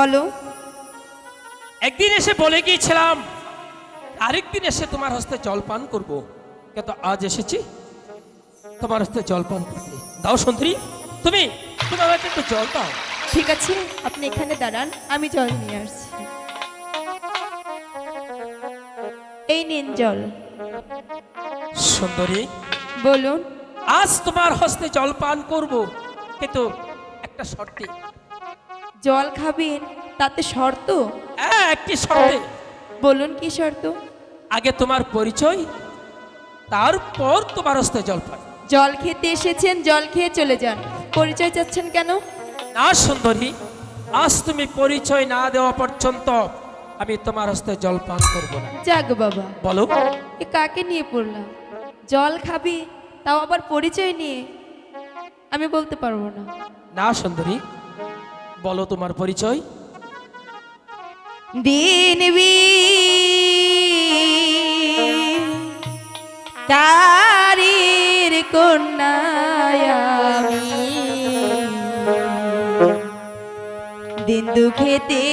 বলো। একদিন এসে বলে গিয়েছিলাম আরেকদিন এসে তোমার হস্তে জল পান করব। কিন্তু আজ এসেছি তোমার হস্তে জল পান করতে। দাও সুন্দরী তুমি তুমি আমাকে একটু জল দাও। ঠিক আছে আপনি এখানে দাঁড়ান আমি জল নিয়ে আসছি। এই নিন জল। সুন্দরী বলুন। আজ তোমার হস্তে জল পান করব কিন্তু একটা শর্তে। জল খাবেন তাতে শর্ত? হ্যাঁ একটি শর্তে। বলুন কি শর্ত? আগে তোমার পরিচয় তারপর তোমার হস্তে জল পান জল খেতে এসেছেন জল খেয়ে চলে যান। পরিচয় চাচ্ছেন কেন? না সুন্দরী আজ তুমি পরিচয় না দেওয়া পর্যন্ত আমি তোমার হস্তে জল পান করব না। যাক বাবা। বলো। এ কাকে নিয়ে পড়লাম? জল খাবি তাও আবার পরিচয় নিয়ে? আমি বলতে পারব না। না সুন্দরী বলো তোমার পরিচয়। দিন তারির কন্যায়ামি দিন দুঃখেতে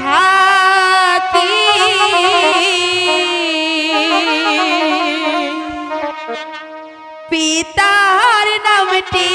থাকি। পিতার নামটি